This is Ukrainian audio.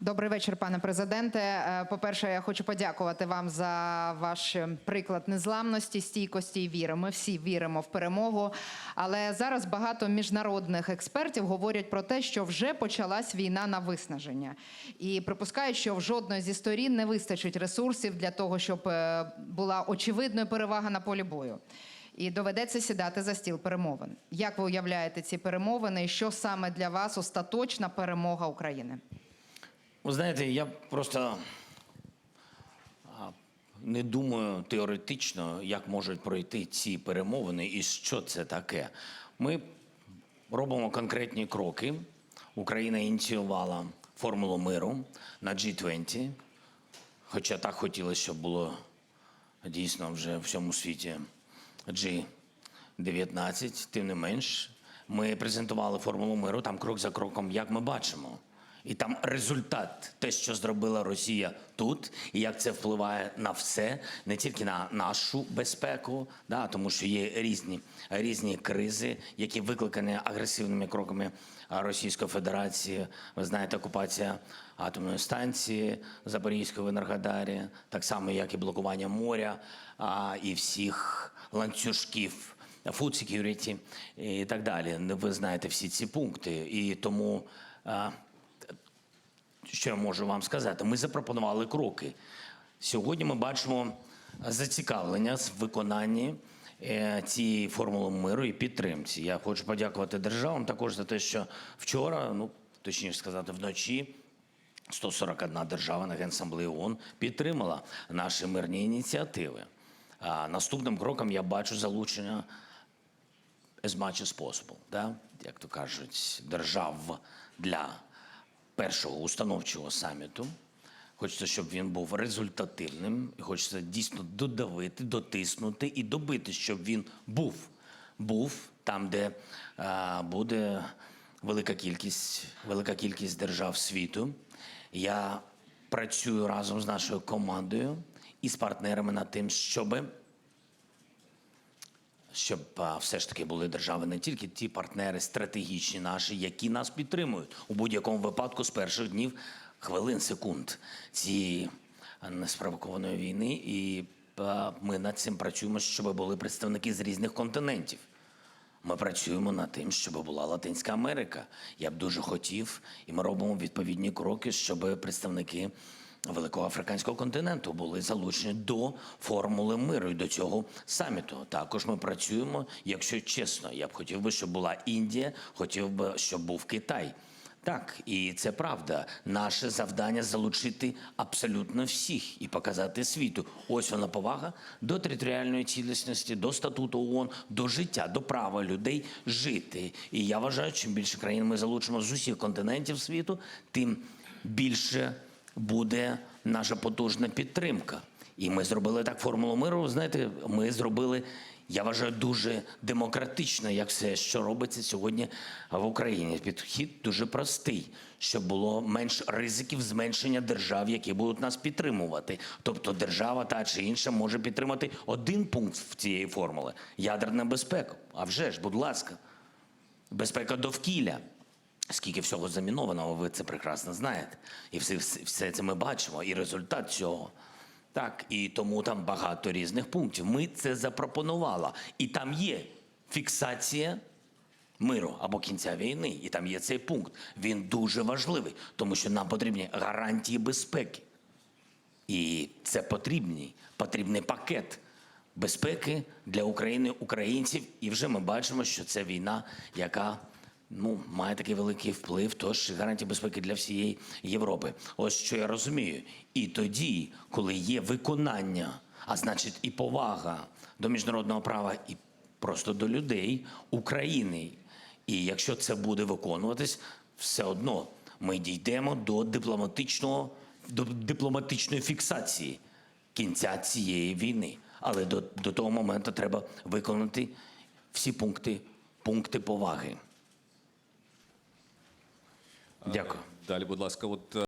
Добрий вечір, пане президенте. Е, По-перше, я хочу подякувати вам за ваш е, приклад незламності, стійкості і віри. Ми всі віримо в перемогу. Але зараз багато міжнародних експертів говорять про те, що вже почалась війна на виснаження, і припускають, що в жодної зі сторін не вистачить ресурсів для того, щоб е, була очевидною перевага на полі бою. І доведеться сідати за стіл перемовин. Як ви уявляєте ці перемовини, і що саме для вас остаточна перемога України? Ви знаєте, я просто не думаю теоретично, як можуть пройти ці перемовини і що це таке. Ми робимо конкретні кроки. Україна ініціювала формулу миру на G20, хоча так хотілося, щоб було дійсно вже в всьому світі G19. Тим не менш, ми презентували формулу миру там крок за кроком, як ми бачимо. І там результат, те, що зробила Росія тут, і як це впливає на все, не тільки на нашу безпеку, да, тому що є різні, різні кризи, які викликані агресивними кроками Російської Федерації. Ви знаєте, окупація атомної станції Запорізької в Енергодарі, так само як і блокування моря а, і всіх ланцюжків food security і так далі. Ви знаєте всі ці пункти, і тому. Що я можу вам сказати? Ми запропонували кроки. Сьогодні ми бачимо зацікавлення з виконанні е, цієї формули миру і підтримці. Я хочу подякувати державам також за те, що вчора, ну точніше сказати, вночі. 141 держава на Генасамблеї ООН підтримала наші мирні ініціативи. А наступним кроком я бачу залучення as much as да? як то кажуть, держав для першого установчого саміту. Хочеться, щоб він був результативним, хочеться дійсно додавити, дотиснути і добити, щоб він був. Був там, де а, буде велика кількість, велика кількість держав світу. Я працюю разом з нашою командою і з партнерами над тим, щоби щоб все ж таки були держави не тільки ті партнери стратегічні наші, які нас підтримують у будь-якому випадку з перших днів хвилин, секунд цієї а, неспровокованої війни. І ми над цим працюємо, щоб були представники з різних континентів. Ми працюємо над тим, щоб була Латинська Америка. Я б дуже хотів, і ми робимо відповідні кроки, щоб представники великого африканського континенту були залучені до формули миру і до цього саміту. Також ми працюємо, якщо чесно, я б хотів би, щоб була Індія, хотів би, щоб був Китай. Так, і це правда. Наше завдання залучити абсолютно всіх і показати світу. Ось вона повага до територіальної цілісності, до статуту ООН, до життя, до права людей жити. І я вважаю, чим більше країн ми залучимо з усіх континентів світу, тим більше буде наша потужна підтримка. І ми зробили так формулу миру. Знаєте, ми зробили. Я вважаю дуже демократично, як все, що робиться сьогодні в Україні. Підхід дуже простий, щоб було менш ризиків зменшення держав, які будуть нас підтримувати. Тобто держава та чи інша може підтримати один пункт в цієї формули ядерна безпека. А вже ж, будь ласка, безпека довкілля. Скільки всього замінованого, ви це прекрасно знаєте. І все, все, це ми бачимо, і результат цього. Так, і тому там багато різних пунктів. Ми це запропонували. І там є фіксація миру або кінця війни. І там є цей пункт. Він дуже важливий, тому що нам потрібні гарантії безпеки. І це потрібний, потрібний пакет безпеки для України, українців. І вже ми бачимо, що це війна, яка ну, має такий великий вплив, тож гарантії безпеки для всієї Європи. Ось що я розумію. І тоді, коли є виконання, а значить і повага до міжнародного права, і просто до людей України. І якщо це буде виконуватись, все одно ми дійдемо до дипломатичного до дипломатичної фіксації кінця цієї війни. Але до, до того моменту треба виконати всі пункти, пункти поваги. Дякую. Далі, будь ласка, от е,